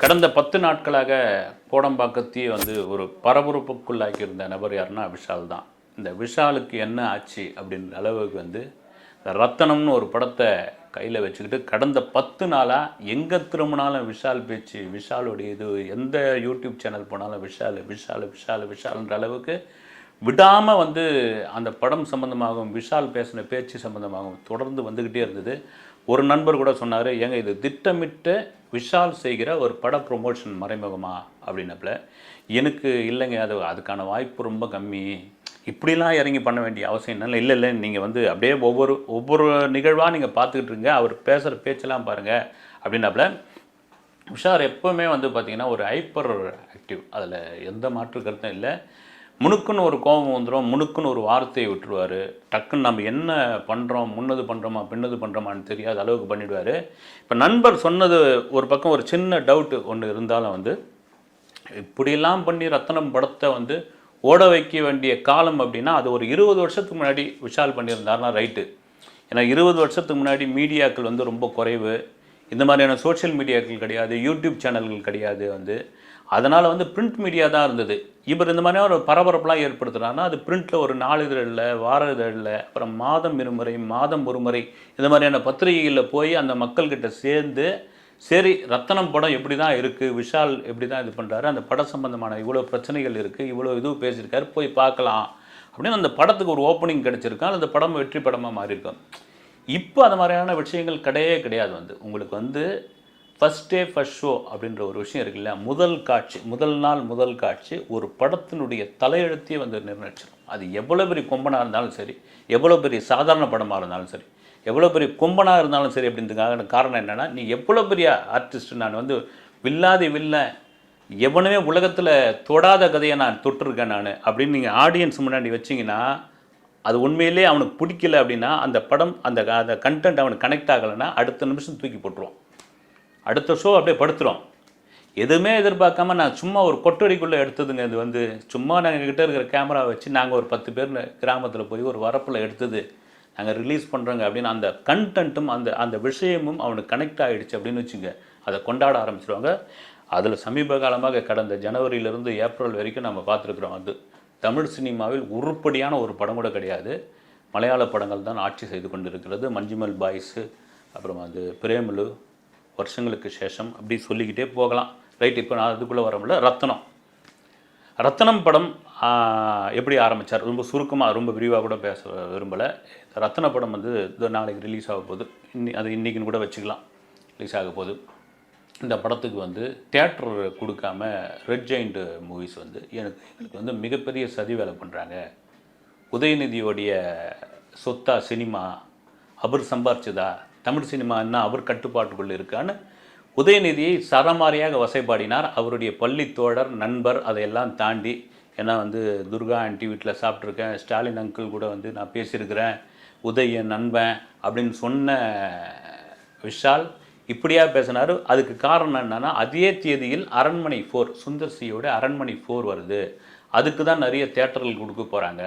கடந்த பத்து நாட்களாக கோடம்பாக்கத்தையே வந்து ஒரு பரபரப்புக்குள்ளாக்கி இருந்த நபர் யாருன்னா விஷால் தான். இந்த விஷாலுக்கு என்ன ஆச்சு அப்படின்ற அளவுக்கு வந்து இந்த ரத்தனம்னு ஒரு படத்தை கையில் வச்சுக்கிட்டு கடந்த பத்து நாளாக எங்கே திரும்பினாலும் விஷால் பேச்சு விஷாலுடைய இது எந்த யூடியூப் சேனல் போனாலும் விஷால் விஷால் விஷால் விஷால்ன்ற அளவுக்கு விடாமல் வந்து அந்த படம் சம்மந்தமாகவும் விஷால் பேசின பேச்சு சம்மந்தமாகவும் தொடர்ந்து வந்துக்கிட்டே இருந்தது. ஒரு நண்பர் கூட சொன்னார் ஏங்க இது திட்டமிட்டு விஷால் செய்கிற ஒரு பட ப்ரொமோஷன் மறைமுகமா? அப்படின்னப்பல எனக்கு இல்லைங்க அது அதுக்கான வாய்ப்பு ரொம்ப கம்மி. இப்படிலாம் இறங்கி பண்ண வேண்டிய அவசியம் என்ன இல்லை இல்லை நீங்கள் வந்து அப்படியே ஒவ்வொரு ஒவ்வொரு நிகழ்வாக நீங்கள் பார்த்துக்கிட்டு இருங்க அவர் பேசுகிற பேச்செல்லாம் பாருங்கள் அப்படின்னப்பல உஷார் எப்போவுமே வந்து பார்த்திங்கன்னா ஒரு ஹைப்பர் ஆக்டிவ் அதில் எந்த மாற்று கருத்தும் இல்லை. முணுக்குன்னு ஒரு கோபம் வந்துடும் முணுக்குன்னு ஒரு வார்த்தையை விட்டுருவார். டக்குன்னு நம்ம என்ன பண்ணுறோம் முன்னது பண்ணுறோமா பின்னது பண்ணுறோமான்னு தெரியாத அளவுக்கு பண்ணிவிடுவார் இப்போ நண்பர் சொன்னது ஒரு பக்கம் ஒரு சின்ன டவுட்டு ஒன்று இருந்தாலும் வந்து இப்படியெல்லாம் பண்ணி ரத்தனம் படத்தை வந்து ஓட வைக்க வேண்டிய காலம் அப்படின்னா அது ஒரு இருபது வருஷத்துக்கு முன்னாடி விஷால் பண்ணியிருந்தாருனா ரைட்டு. ஏன்னா இருபது வருஷத்துக்கு முன்னாடி மீடியாக்கள் வந்து ரொம்ப குறைவு. இந்த மாதிரியான சோஷியல் மீடியாக்கள் கிடையாது யூடியூப் சேனல்கள் கிடையாது வந்து. அதனால் வந்து பிரிண்ட் மீடியா தான் இருந்தது. இவர் இந்த மாதிரியான ஒரு பரபரப்பெலாம் ஏற்படுத்துகிறாருன்னா அது பிரிண்ட்டில் ஒரு நாளிதழில் வார இதழில் அப்புறம் மாதம் இருமுறை மாதம் ஒரு முறை இந்த மாதிரியான பத்திரிகைகளில் போய் அந்த மக்கள்கிட்ட சேர்ந்து சரி ரத்தனம் படம் எப்படி தான் இருக்குது விஷால் எப்படி தான் இது பண்ணுறாரு அந்த படம் சம்பந்தமான இவ்வளோ பிரச்சனைகள் இருக்குது இவ்வளோ இதுவும் பேசியிருக்காரு போய் பார்க்கலாம். அப்படின்னு அந்த படத்துக்கு ஒரு ஓப்பனிங் கிடச்சிருக்கா அந்த படம் வெற்றி படமாக மாறியிருக்கும். இப்போ அந்த மாதிரியான விஷயங்கள் கிடையவே கிடையாது வந்து. உங்களுக்கு வந்து ஃபஸ்ட் டே ஃபஸ்ட் ஷோ அப்படின்ற ஒரு விஷயம் இருக்கு முதல் காட்சி முதல் நாள் முதல் காட்சி ஒரு படத்தினுடைய தலையெழுத்தையே வந்து நிர்ணயிச்சிடும் அது எவ்வளோ பெரிய கொம்பனாக இருந்தாலும் சரி எவ்வளோ பெரிய சாதாரண படமாக இருந்தாலும் சரி எவ்வளோ பெரிய கொம்பனாக இருந்தாலும் சரி அப்படின்றதுக்காக காரணம் என்னென்னா நீ எவ்வளோ பெரிய ஆர்டிஸ்ட் நான் வந்து வில்லாதி வில்ல எவனுமே உலகத்தில் தொடாத கதையை நான் தொட்டிருக்கேன் நான் அப்படின்னு நீங்கள் ஆடியன்ஸ் முன்னாடி வச்சிங்கன்னா அது உண்மையிலே அவனுக்கு பிடிக்கல அப்படின்னா அந்த படம் அந்த அந்த கண்டென்ட் அவனுக்கு கனெக்ட் ஆகலைன்னா அடுத்த நிமிஷம் தூக்கி போட்டுருவான். அடுத்த ஷோ அப்படியே படுத்துரும். எதுவுமே எதிர்பார்க்காம நான் சும்மா ஒரு கொட்டடிக்குள்ளே எடுத்ததுங்க இது வந்து சும்மா நாங்கள் கிட்டே இருக்கிற கேமரா வச்சு நாங்கள் ஒரு பத்து பேர் கிராமத்தில் போய் ஒரு வரப்பில் எடுத்தது. நாங்கள் ரிலீஸ் பண்ணுறோங்க அப்படின்னு அந்த கண்டென்ட்டும் அந்த அந்த விஷயமும் அவனுக்கு கனெக்ட் ஆகிடுச்சு அப்படின்னு வச்சுங்க. அதை கொண்டாட ஆரம்பிச்சிருவாங்க. அதில் சமீப காலமாக கடந்த ஜனவரியிலிருந்து ஏப்ரல் வரைக்கும் நம்ம பார்த்துருக்குறோம் அது. தமிழ் சினிமாவில் உருப்படியான ஒரு படம் கூட கிடையாது. மலையாள படங்கள் தான் ஆட்சி செய்து கொண்டு இருக்கிறது மஞ்சுமல் பாய்ஸு அப்புறம் அது பிரேமலு வருஷங்களுக்கு சேஷம் அப்படி சொல்லிக்கிட்டே போகலாம். ரைட் இப்போ நான் அதுக்குள்ளே வரமுடியல ரத்தனம். ரத்தனம் படம் எப்படி ஆரம்பித்தார் ரொம்ப சுருக்கமாக ரொம்ப விரிவாக கூட பேச விரும்பலை. ரத்தன படம் வந்து இதோ நாளைக்கு ரிலீஸ் ஆக போகுது. இன்னி அது இன்றைக்கின்னு கூட வச்சுக்கலாம். ரிலீஸ் ஆக போகுது. இந்த படத்துக்கு வந்து தேட்டர் கொடுக்காம ரெட் ஜெயிண்ட் மூவிஸ் வந்து எனக்கு எங்களுக்கு வந்து மிகப்பெரிய சதி வேலை பண்ணுறாங்க உதயநிதியோடைய சொத்தா சினிமா அவர் சம்பாரிச்சதா? தமிழ் சினிமா என்ன அவர் கட்டுப்பாட்டுக்குள்ளே இருக்கான்னு உதயநிதியை சரமாரியாக வசைப்பாடினார். அவருடைய பள்ளி தோழர் நண்பர் அதையெல்லாம் தாண்டி ஏன்னா வந்து துர்கா ஆண்டி வீட்டில் சாப்பிட்ருக்கேன் ஸ்டாலின் அங்கிள் கூட வந்து நான் பேசியிருக்கிறேன். உதய நண்பன் அப்படின்னு சொன்ன விஷால் இப்படியா பேசினார். அதுக்கு காரணம் என்னென்னா அதே தேதியில் அரண்மனை ஃபோர் சுந்தர் சியோட அரண்மனை ஃபோர் வருது. அதுக்கு தான் நிறைய தேட்டர்கள் கொடுக்க போகிறாங்க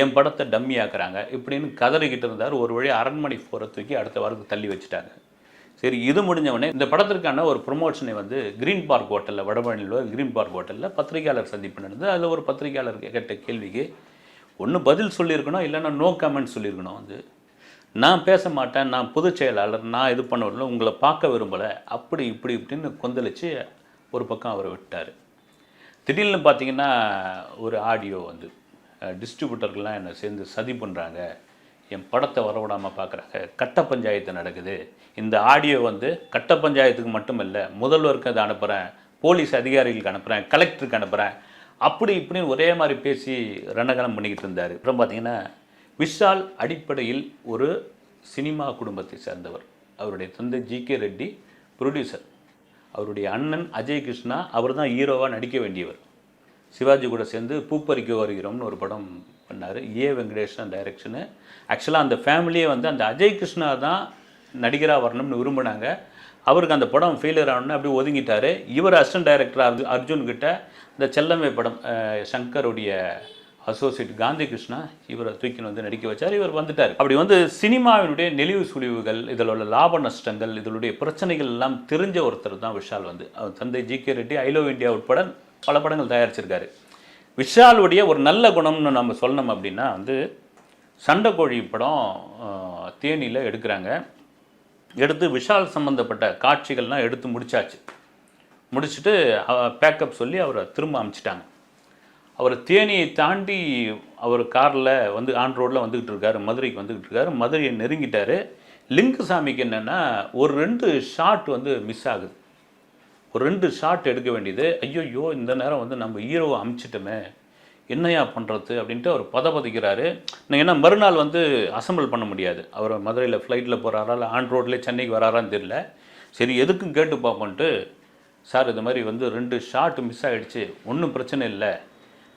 என் படத்தை டம்மி ஆக்குறாங்க. இப்படின்னு கதறிக்கிட்டு இருந்தார். ஒரு வழி அரண்மனை ஃபோரை தூக்கி அடுத்த வாரத்துக்கு தள்ளி வச்சுட்டாங்க. சரி இது முடிஞ்ச உடனே இந்த படத்திற்கான ஒரு ப்ரொமோஷனை வந்து கிரீன் பார்க் ஹோட்டலில் வடபழனியில் கிரீன் பார்க் ஹோட்டலில் பத்திரிகையாளர் சந்திப்பு நடந்தது. அதில் ஒரு பத்திரிகையாளர் கேட்ட கேள்விக்கு ஒன்று பதில் சொல்லியிருக்கணும் இல்லைன்னா நோ கமெண்ட் சொல்லியிருக்கணும் வந்து. நான் பேச மாட்டேன் நான் பொதுச் செயலாளர் நான் இது பண்ண உங்களை பார்க்க விரும்பலை. அப்படி இப்படி இப்படின்னு கொந்தளிச்சு ஒரு பக்கம் அவரை விட்டார். திடீர்னு பார்த்தீங்கன்னா ஒரு ஆடியோ வந்து டிஸ்ட்ரிபியூட்டர்கள்லாம் என்னை சேர்ந்து சதி பண்ணுறாங்க என் படத்தை வரவிடாமல் பார்க்குறாங்க கட்ட பஞ்சாயத்து நடக்குது. இந்த ஆடியோ வந்து கட்ட பஞ்சாயத்துக்கு மட்டும் இல்லை முதல்வருக்கு அதை அனுப்புகிறேன் போலீஸ் அதிகாரிகளுக்கு அனுப்புகிறேன் கலெக்டருக்கு அனுப்புகிறேன் அப்படி இப்படின்னு ஒரே மாதிரி பேசி ரணகலம் பண்ணிக்கிட்டு இருந்தார். அப்புறம் பார்த்தீங்கன்னா விஷால் அடிப்படையில் ஒரு சினிமா குடும்பத்தை சேர்ந்தவர். அவருடைய தந்தை ஜி கே ரெட்டி ப்ரொடியூசர் அவருடைய அண்ணன் அஜய் கிருஷ்ணா அவர் தான் ஹீரோவாக நடிக்க வேண்டியவர். சிவாஜி கூட சேர்ந்து பூப்பறிக்க வருகிறோம்னு ஒரு படம் பண்ணார். ஏ வெங்கடேஷன் டைரக்ஷனு ஆக்சுவலாக அந்த ஃபேமிலியே வந்து அந்த அஜய் கிருஷ்ணா தான் நடிகராக வரணும்னு விரும்பினாங்க. அவருக்கு அந்த படம் ஃபெயிலியர் ஆகணும்னு அப்படியே ஒதுங்கிட்டார். இவர் அசிஸ்டன்ட் டைரக்டர் அர்ஜு அர்ஜுன்கிட்ட இந்த செல்லம்மை படம் சங்கருடைய அசோசியேட் காந்தி கிருஷ்ணா இவரை தூக்கின்னு வந்து நடிக்க வச்சார். இவர் வந்துட்டார். அப்படி வந்து சினிமாவினுடைய நெளிவு சுழிவுகள் இதில் உள்ள லாப நஷ்டங்கள் இதனுடைய பிரச்சனைகள் எல்லாம் தெரிஞ்ச ஒருத்தர் தான் விஷால் வந்து. அவர் தந்தை ஜி கே ரெட்டி ஐலோ இந்தியா உட்பட பல படங்கள் தயாரிச்சிருக்காரு. விஷாலுடைய ஒரு நல்ல குணம்னு நம்ம சொல்லணும் அப்படின்னா வந்து சண்டைக்கோழி படம் தேனியில் எடுக்கிறாங்க. எடுத்து விஷால் சம்மந்தப்பட்ட காட்சிகள்லாம் எடுத்து முடிச்சாச்சு. முடிச்சுட்டு பேக்கப் சொல்லி அவரை திரும்ப அமுச்சிட்டாங்க. அவர் தேனியை தாண்டி அவர் காரில் வந்து ஆன் ரோட்டில் வந்துக்கிட்டு இருக்காரு மதுரைக்கு வந்துக்கிட்டு இருக்காரு. மதுரையை நெருங்கிட்டாரு. லிங்குசாமிக்கு என்னென்னா ஒரு ரெண்டு ஷாட் வந்து மிஸ் ஆகுது. ஒரு ரெண்டு ஷாட் எடுக்க வேண்டியது. ஐயோ இந்த நேரம் வந்து நம்ம ஹீரோவை அமுச்சிட்டோமே. என்னையா பண்ணுறது அப்படின்ட்டு அவர் பதப்பதிக்கிறாரு. நான் ஏன்னா மறுநாள் வந்து அசம்பிள் பண்ண முடியாது. அவர் மதுரையில் ஃப்ளைட்டில் போகிறாரா இல்லை ஆன் ரோட்லேயே சென்னைக்கு வராரான்னு தெரியல. சரி எதுக்கும் கேட்டு பார்ப்போன்ட்டு சார் இது மாதிரி வந்து ரெண்டு ஷாட் மிஸ் ஆகிடுச்சு ஒன்றும் பிரச்சனை இல்லை.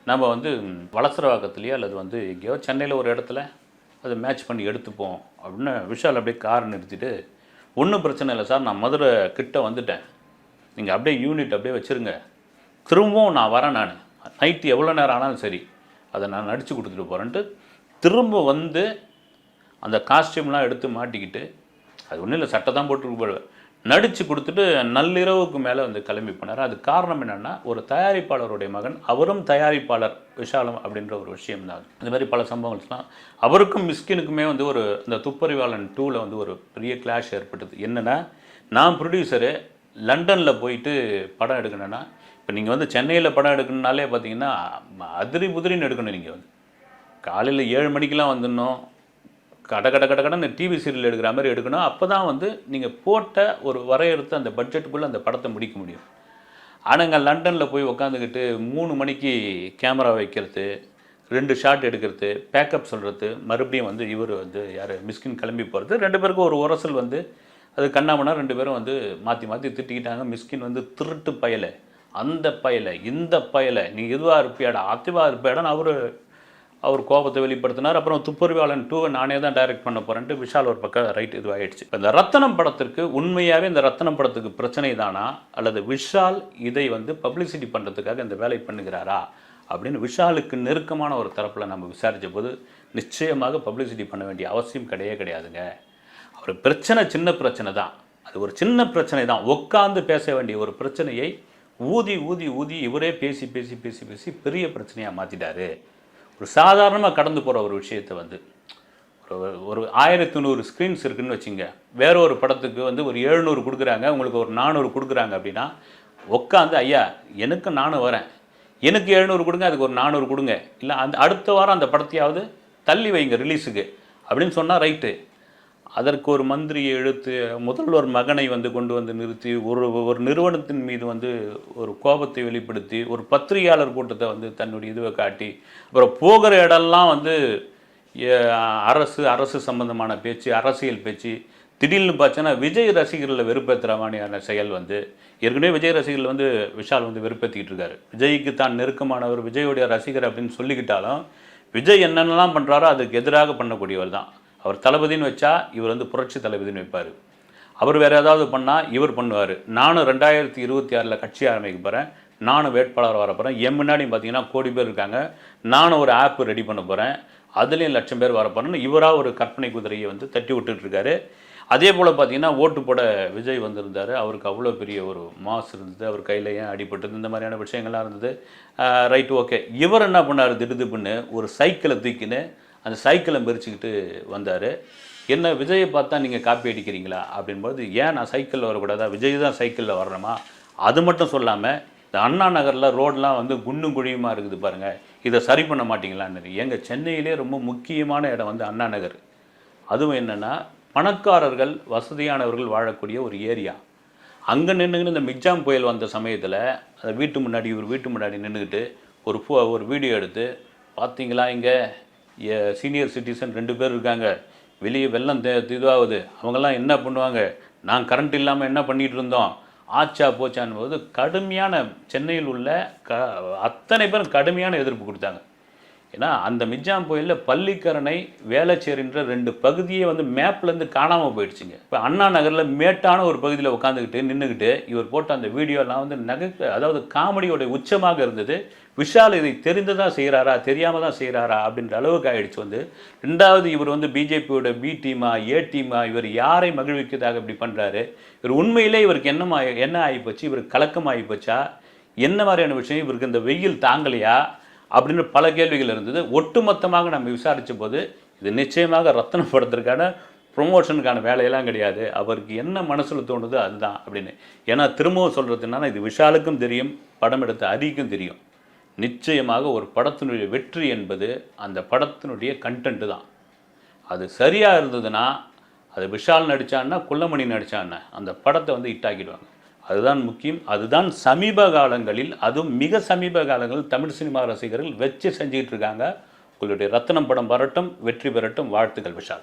நம்ம வந்து வளசரவாக்கத்துலேயோ அல்லது வந்து எங்கேயோ சென்னையில் ஒரு இடத்துல அதை மேட்ச் பண்ணி எடுத்துப்போம் அப்படின்னு விஷால் அப்படியே கார் நிறுத்திட்டு ஒன்றும் பிரச்சனை இல்லை சார். நான் மதுரை கிட்ட வந்துட்டேன். நீங்கள் அப்படியே யூனிட் அப்படியே வச்சுருங்க. திரும்பவும் நான் வரேன் நான். நைட்டு எவ்வளோ நேரம் ஆனாலும் சரி அதை நான் நடித்து கொடுத்துட்டு போகிறேன்ட்டு திரும்ப வந்து அந்த காஸ்டியூம்லாம் எடுத்து மாட்டிக்கிட்டு அது ஒன்றும் இல்லை சட்டை தான் போட்டு போடுவேன் நடித்து கொடுத்துட்டு நள்ளிரவுக்கு மேலே வந்து கிளம்பி போனார். அது காரணம் என்னென்னா ஒரு தயாரிப்பாளருடைய மகன் அவரும் தயாரிப்பாளர் விஷாலம் அப்படின்ற ஒரு விஷயம் தான் இந்த மாதிரி பல சம்பவங்கள்லாம் அவருக்கும் மிஸ்கினுக்குமே வந்து ஒரு இந்த துப்பறிவாளன் டூவில் வந்து ஒரு பெரிய கிளாஷ் ஏற்பட்டது. என்னென்னா நான் ப்ரொடியூசரு லண்டனில் போயிட்டு படம் எடுக்கணுன்னா இப்போ நீங்கள் வந்து சென்னையில் படம் எடுக்கணுனாலே பார்த்தீங்கன்னா அதிரி புதிரின்னு எடுக்கணும் நீங்கள் வந்து. காலையில் ஏழு மணிக்கெலாம் வந்துடணும். கட கட கட கடன்னு டிவி சீரியல் எடுக்கிற மாதிரி எடுக்கணும். அப்போ தான் வந்து நீங்கள் போட்ட ஒரு வரையறுத்து அந்த பட்ஜெட்டுக்குள்ளே அந்த படத்தை முடிக்க முடியும். ஆனாங்க லண்டனில் போய் உக்காந்துக்கிட்டு மூணு மணிக்கு கேமரா வைக்கிறது ரெண்டு ஷாட் எடுக்கிறது பேக்கப் சொல்கிறது மறுபடியும் வந்து இவர் வந்து யார் மிஸ்கின் கிளம்பி போகிறது ரெண்டு பேருக்கும் ஒரு உரசல் வந்து அது கண்ணாமனா ரெண்டு பேரும் வந்து மாற்றி மாற்றி திட்டிக்கிட்டாங்க. மிஸ்கின் வந்து திருட்டு பயலை. அந்த பயலை இந்த பயலை. நீ இதுவாக இருப்பியாடா? அத்திவாக இருப்பியாடான்னு அவர் அவர் கோபத்தை வெளிப்படுத்தினார். அப்புறம் துப்பறிவாளன் டூவை நானே தான் டைரக்ட் பண்ண போகிறேன்ட்டு விஷால் ஒரு பக்கம் ரைட் இதுவாகிடுச்சு இப்போ இந்த ரத்தனம் படத்திற்கு உண்மையாகவே இந்த ரத்தனம் படத்துக்கு பிரச்சனை தானா? அல்லது விஷால் இதை வந்து பப்ளிசிட்டி பண்ணுறதுக்காக இந்த வேலை பண்ணுகிறாரா? அப்படின்னு விஷாலுக்கு நெருக்கமான ஒரு தரப்பில் நம்ம விசாரித்த போது நிச்சயமாக பப்ளிசிட்டி பண்ண வேண்டிய அவசியம் கிடையவே கிடையாதுங்க. அவர் பிரச்சனை சின்ன பிரச்சனை தான். அது ஒரு சின்ன பிரச்சனை தான். உட்காந்து பேச வேண்டிய ஒரு பிரச்சனையை ஊதி ஊதி ஊதி இவரே பேசி பேசி பேசி பேசி பெரிய பிரச்சனையாக மாற்றிட்டாரு ஒரு சாதாரணமாக கடந்து போகிற ஒரு விஷயத்தை வந்து ஒரு ஒரு ஆயிரத்தி நூறு ஸ்க்ரீன்ஸ் இருக்குன்னு வச்சுங்க. வேற ஒரு படத்துக்கு வந்து ஒரு எழுநூறு கொடுக்குறாங்க உங்களுக்கு ஒரு நானூறு கொடுக்குறாங்க அப்படின்னா உட்காந்து ஐயா எனக்கு நானும் வரேன். எனக்கு எழுநூறு கொடுங்க அதுக்கு ஒரு நானூறு கொடுங்க. இல்லை அந்த அடுத்த வாரம் அந்த படத்தையாவது தள்ளி வைங்க ரிலீஸுக்கு அப்படின்னு சொன்னால் ரைட்டு. அதற்கு ஒரு மந்திரியை எழுத்து முதல்வர் மகனை வந்து கொண்டு வந்து நிறுத்தி ஒரு ஒரு நிறுவனத்தின் மீது வந்து ஒரு கோபத்தை வெளிப்படுத்தி ஒரு பத்திரிகையாளர் கூட்டத்தை வந்து தன்னுடைய இதுவை காட்டி அப்புறம் போகிற இடம்லாம் வந்து அரசு அரசு சம்பந்தமான பேச்சு அரசியல் பேச்சு திடீர்னு பார்த்தோன்னா விஜய் ரசிகர்களை வெறுப்பேற்றுற மாதிரியான செயல் வந்து ஏற்கனவே விஜய் ரசிகர்கள் வந்து விஷால் வந்து வெறுப்பேற்றிக்கிட்டு இருக்காரு. விஜய்க்கு தான் நெருக்கமானவர் விஜயோடைய ரசிகர் அப்படின்னு சொல்லிக்கிட்டாலும் விஜய் என்னென்னலாம் பண்ணுறாரோ அதுக்கு எதிராக பண்ணக்கூடியவர் தான். அவர் தளபதின்னு வச்சா இவர் வந்து புரட்சி தளபதின்னு வைப்பார். அவர் வேறு ஏதாவது பண்ணால் இவர் பண்ணுவார். நானும் ரெண்டாயிரத்தி இருபத்தி ஆறில் கட்சி ஆரம்பிக்க போகிறேன் நானும் வேட்பாளர் வர போகிறேன் என் முன்னாடி பார்த்தீங்கன்னா கோடி பேர் இருக்காங்க. நானும் ஒரு ஆப் ரெடி பண்ண போகிறேன் அதுலேயும் லட்சம் பேர் வர போகிறேன்னு இவராக ஒரு கற்பனை குதிரையை வந்து தட்டி விட்டுட்ருக்காரு அதே போல் பார்த்தீங்கன்னா ஓட்டு போட விஜய் வந்திருந்தார். அவருக்கு அவ்வளோ பெரிய ஒரு மாஸ் இருந்தது. அவர் கையில் ஏன் அடிபட்டது? இந்த மாதிரியான விஷயங்கள்லாம் இருந்தது. ரைட் ஓகே இவர் என்ன பண்ணார்? திடுதிப்புன்னு ஒரு சைக்கிளை தூக்கின்னு அந்த சைக்கிளை மெரிச்சுக்கிட்டு வந்தார். என்ன விஜயை பார்த்தா நீங்கள் காப்பி அடிக்கிறீங்களா? அப்படின்போது ஏன் நான் சைக்கிளில் வரக்கூடாதா? விஜய் தான் சைக்கிளில் வரணுமா? அது மட்டும் சொல்லாமல் இந்த அண்ணா நகரில் ரோடெலாம் வந்து குண்டும் குழியுமாக இருக்குது பாருங்கள் இதை சரி பண்ண மாட்டிங்களான்னு எங்கள் சென்னையிலே ரொம்ப முக்கியமான இடம் வந்து அண்ணா நகர். அதுவும் என்னென்னா பணக்காரர்கள் வசதியானவர்கள் வாழக்கூடிய ஒரு ஏரியா. அங்கே நின்றுக்கிட்டு இந்த மிக்ஜாம் புயல் வந்த சமயத்தில் அந்த வீட்டு முன்னாடி ஒரு வீட்டு முன்னாடி நின்றுக்கிட்டு ஒரு ஃபோ ஒரு வீடியோ எடுத்து பார்த்தீங்களா இங்கே? சீனியர் சிட்டிசன் ரெண்டு பேர் இருக்காங்க. வெளியே வெள்ளம் தே இதுவாகுது. அவங்கெல்லாம் என்ன பண்ணுவாங்க? நான் கரண்ட் இல்லாமல் என்ன பண்ணிகிட்டு இருந்தோம்? ஆச்சா போச்சான் போது கடுமையான சென்னையில் உள்ள க அத்தனை பேரும் கடுமையான எதிர்ப்பு கொடுத்தாங்க. ஏன்னா அந்த மிஜாம் புயலில் பள்ளிக்கரணை வேலைச்சேரின்ற ரெண்டு பகுதியே வந்து மேப்லேருந்து காணாமல் போயிடுச்சுங்க. இப்போ அண்ணா நகரில் மேட்டான ஒரு பகுதியில் உட்காந்துக்கிட்டு நின்றுக்கிட்டு இவர் போட்ட அந்த வீடியோலாம் வந்து நகை அதாவது காமெடியோட உச்சமாக இருந்தது. விஷால் இதை தெரிந்து தான் செய்கிறாரா தெரியாமல் தான் செய்கிறாரா அப்படின்ற அளவுக்கு ஆயிடுச்சு வந்து. ரெண்டாவது இவர் வந்து பிஜேபியோட பி டீமா ஏ டீமா இவர் யாரை மகிழ்விக்கிறதாக இப்படி பண்ணுறாரு இவர் உண்மையிலே இவருக்கு என்னமா என்ன ஆகிப்போச்சு இவர் கலக்கம் ஆகிப்போச்சா என்ன மாதிரியான விஷயம் இவருக்கு இந்த வெயில் தாங்கலையா? அப்படின்னு பல கேள்விகள் இருந்தது. ஒட்டுமொத்தமாக நம்ம விசாரித்த போது இது நிச்சயமாக ரத்தன படத்திற்கான ப்ரொமோஷனுக்கான வேலையெல்லாம் கிடையாது. அவருக்கு என்ன மனசில் தோணுதோ அதுதான் அப்படின்னு. ஏன்னா திரும்பவும் சொல்கிறது என்னன்னா இது விஷாலுக்கும் தெரியும் படம் எடுத்த அரிக்கும் தெரியும். நிச்சயமாக ஒரு படத்தினுடைய வெற்றி என்பது அந்த படத்தினுடைய கண்டென்ட்டு தான். அது சரியாக இருந்ததுன்னா அது விஷால் நடித்தான்னா குள்ளமணி நடித்தான்னா அந்த படத்தை வந்து ஹிட்டாக்கிடுவாங்க அதுதான் முக்கியம். அதுதான் சமீப காலங்களில் அதுவும் மிக சமீப காலங்களில் தமிழ் சினிமா ரசிகர்கள் வச்சு செஞ்சுக்கிட்டு இருக்காங்க. உங்களுடைய ரத்தனம் படம் வரட்டும் வெற்றி பெறட்டும். வாழ்த்துக்கள் விஷால்.